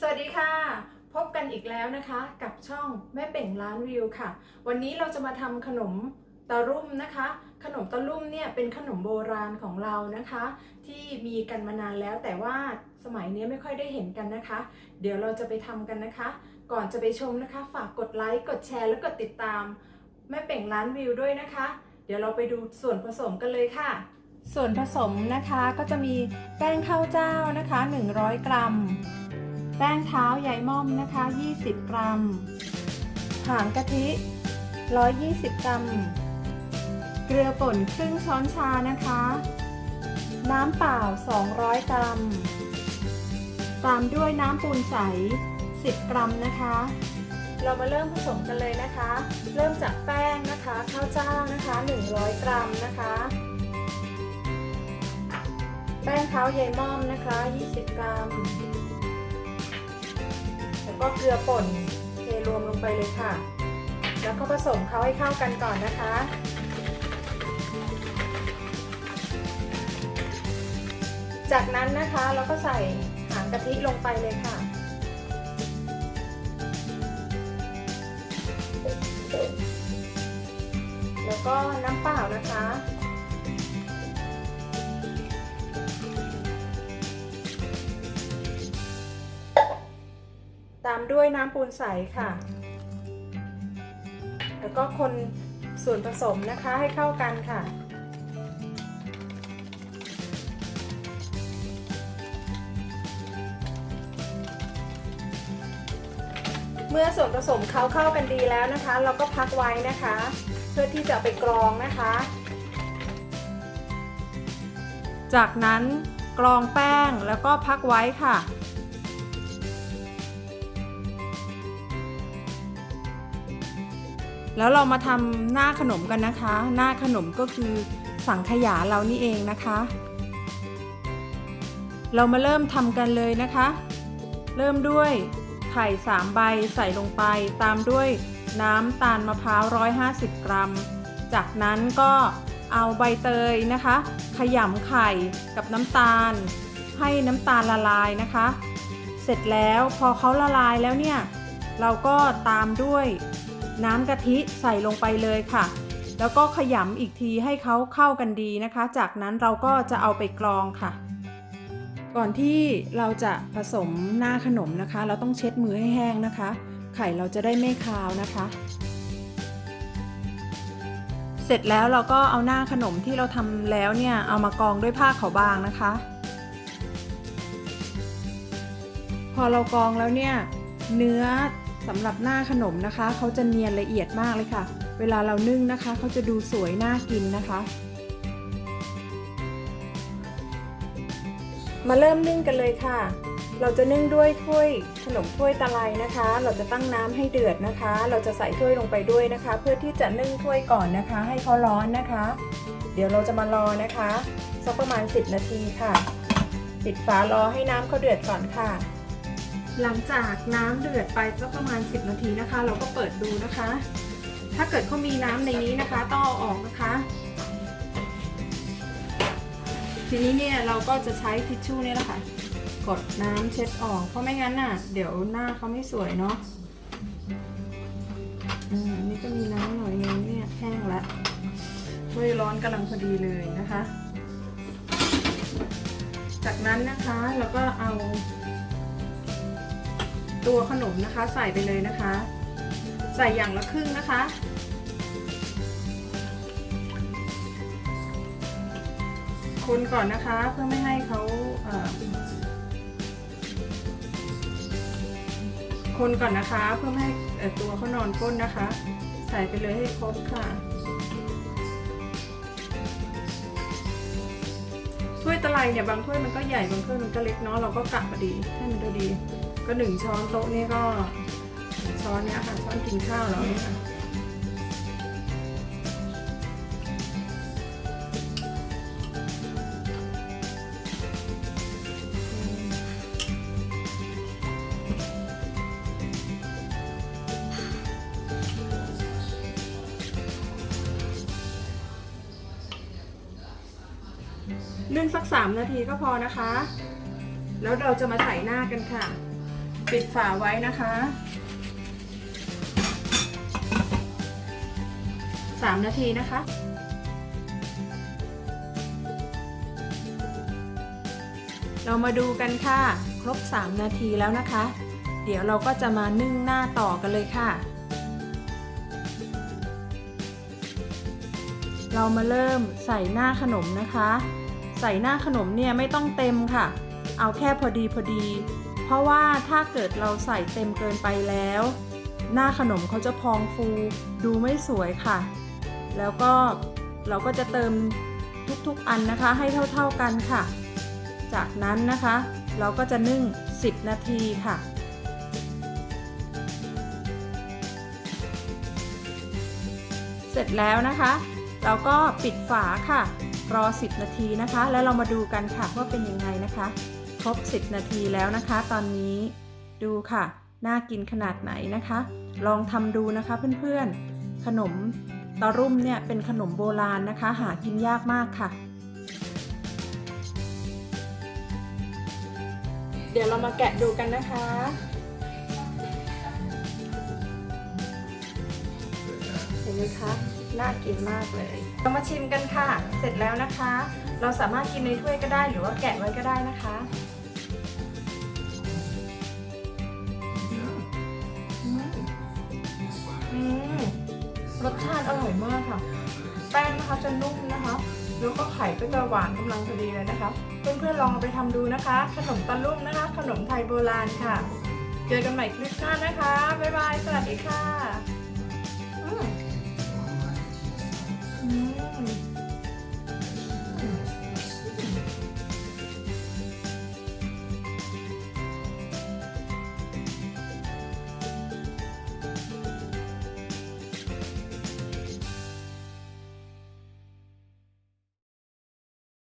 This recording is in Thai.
สวัสดีค่ะ พบกันอีกแล้วนะคะ กับช่องแม่เป่งร้านวิวค่ะ วันนี้เราจะมาทำขนมตะลุ่มนะคะ ขนมตะลุ่มเนี่ยเป็นขนมโบราณของเรานะคะ ที่มีกันมานานแล้วแต่ว่าสมัยนี้ไม่ค่อยได้เห็นกันนะคะ เดี๋ยวเราจะไปทำกันนะคะ ก่อนจะไปชมนะคะ ฝากกดไลค์กดแชร์และกดติดตาม แม่เป่งร้านวิวด้วยนะคะ เดี๋ยวเราไปดูส่วนผสมกันเลยค่ะ ส่วนผสมนะคะก็จะมีแป้งข้าวเจ้านะคะ 100 กรัม แป้งเท้าใยม่อมนะคะ 20 กรัมหางกะทิ 120 กรัม เกลือป่นครึ่งช้อนชานะคะ น้ำเปล่า 200 กรัม ตามด้วยน้ำปูนใส 10 กรัมนะคะ เรามาเริ่มผสมกันเลยนะคะ เริ่มจากแป้งนะคะข้าวเจ้านะคะ 100 กรัมนะคะ แป้งเท้าใยม่อมนะคะ 20 กรัม แล้วก็เกลือป่นเทรวมลงไปเลยค่ะ แล้วก็ผสมเขาให้เข้ากันก่อนนะคะ จากนั้นนะคะเราก็ใส่หางกะทิลงไปเลยค่ะแล้วก็น้ำเปล่านะคะามด้วยน้ำปูนใสค่ะ แล้วก็คนส่วนผสมนะคะให้เข้ากันค่ะ เมื่อส่วนผสมเขาเข้ากันดีแล้วนะคะ เราก็พักไว้นะคะ เพื่อที่จะไปกรองนะคะ จากนั้นกรองแป้งแล้วก็พักไว้ค่ะ แล้วเรามาทำหน้าขนมกันนะคะ หน้าขนมก็คือสังขยาเรานี่เองนะคะ เรามาเริ่มทำกันเลยนะคะ เริ่มด้วยไข่ 3 ใบใส่ลงไป ตามด้วยน้ำตาลมะพร้าว 150 กรัม จากนั้นก็เอาใบเตยนะคะ ขยำไข่กับน้ำตาล ให้น้ำตาลละลายนะคะ เสร็จแล้วพอเขาละลายแล้วเนี่ย เราก็ตามด้วย น้ำกะทิใส่ลงไปเลยค่ะ แล้วก็ขยำอีกทีให้เขาเข้ากันดีนะคะ จากนั้นเราก็จะเอาไปกรองค่ะ ก่อนที่เราจะผสมหน้าขนมนะคะ เราต้องเช็ดมือให้แห้งนะคะ ไข่เราจะได้ไม่คาวนะคะ เสร็จแล้วเราก็เอาหน้าขนมที่เราทำแล้วเนี่ยเอามากองด้วยผ้าขาวบางนะคะพอเรากองแล้วเนี่ยเนื้อ สำหรับหน้าขนมนะคะเขาจะเนียนละเอียดมากเลยค่ะ เวลาเรานึ่งนะคะเขาจะดูสวยน่ากินนะคะ มาเริ่มนึ่งกันเลยค่ะ เราจะนึ่งด้วยถ้วยขนมถ้วยตะไลนะคะ เราจะตั้งน้ำให้เดือดนะคะ เราจะใส่ถ้วยลงไปด้วยนะคะ เพื่อที่จะนึ่งถ้วยก่อนนะคะ ให้เขาร้อนนะคะ เดี๋ยวเราจะมารอนะคะสักประมาณ 10 นาทีค่ะ ปิดฝารอให้น้ำเขาเดือดก่อนค่ะ หลังจากน้ำเดือดไปสักประมาณ 10 นาทีนะคะ เราก็เปิดดูนะคะ ถ้าเกิดเขามีน้ำในนี้นะคะ ต้องเอาออกนะคะ ทีนี้เนี่ยเราก็จะใช้ทิชชู่นี่แหละค่ะ กดน้ำเช็ดออก เพราะไม่งั้นน่ะ เดี๋ยวหน้าเขาไม่สวยเนาะอืมนี่ก็มีน้ำหน่อยนึงเนี่ยแห้งแล้วถ้วยร้อนกำลังพอดีเลยนะคะ จากนั้นนะคะเราก็เอา ตัวขนมนะคะใส่ไปเลยนะคะ ใส่อย่างละครึ่งนะคะ คนก่อนนะคะเพื่อไม่ให้เขาเอ่อคนก่อนนะคะเพื่อไม่ให้เอ่อตัวเขานอนก้นนะคะ ใส่ไปเลยให้ครบค่ะถ้วยตะไลเนี่ยบางถ้วยมันก็ใหญ่บางถ้วยมันก็เล็กเนาะเราก็กะพอดีให้มันพอดี ก็หนึ่งช้อนโต๊ะนี่ก็ช้อนเนี้ยค่ะช้อนกินข้าวแล้วนี่ค่ะนึ่งสัก 3 นาทีก็พอนะคะ แล้วเราจะมาใส่หน้ากันค่ะ ปิดฝาไว้นะคะ3นาทีนะคะ เรามาดูกันค่ะ ครบ 3 นาทีแล้วนะคะ เดี๋ยวเราก็จะมานึ่งหน้าต่อกันเลยค่ะ เรามาเริ่มใส่หน้าขนมนะคะ ใส่หน้าขนมเนี่ยไม่ต้องเต็มค่ะ เอาแค่พอดีพอดี เพราะว่าถ้าเกิดเราใส่เต็มเกินไปแล้ว หน้าขนมเขาจะพองฟูดูไม่สวยค่ะ แล้วก็เราก็จะเติมทุกๆอันนะคะให้เท่าๆกันค่ะ จากนั้นนะคะ เราก็จะนึ่ง 10 นาทีค่ะเสร็จแล้วนะคะ เราก็ปิดฝาค่ะ รอ 10 นาทีนะคะ แล้วเรามาดูกันค่ะว่าเป็นยังไงนะคะ ครบ 10 นาทีแล้วนะคะ ตอนนี้ดูค่ะ น่ากินขนาดไหนนะคะ ลองทำดูนะคะเพื่อนๆ ขนมตอรุ่มเนี่ยเป็นขนมโบราณนะคะ หากินยากมากค่ะ เดี๋ยวเรามาแกะดูกันนะคะเห็นไหมคะ น่ากินมากเลย เรามาชิมกันค่ะ เสร็จแล้วนะคะ เราสามารถกินในถ้วยก็ได้หรือว่าแกะไว้ก็ได้นะคะ รสชาติอร่อยมากค่ะ แป้งนะคะจะนุ่มนะคะแล้วก็ไข่ก็จะหวานกำลังพอดีเลยนะคะ เพื่อนๆลองเอาไปทำดูนะคะ ขนมตะลุ่มนะคะ ขนมไทยโบราณค่ะ เจอกันใหม่คลิปหน้านะคะ บ๊ายบาย สวัสดีค่ะ อืม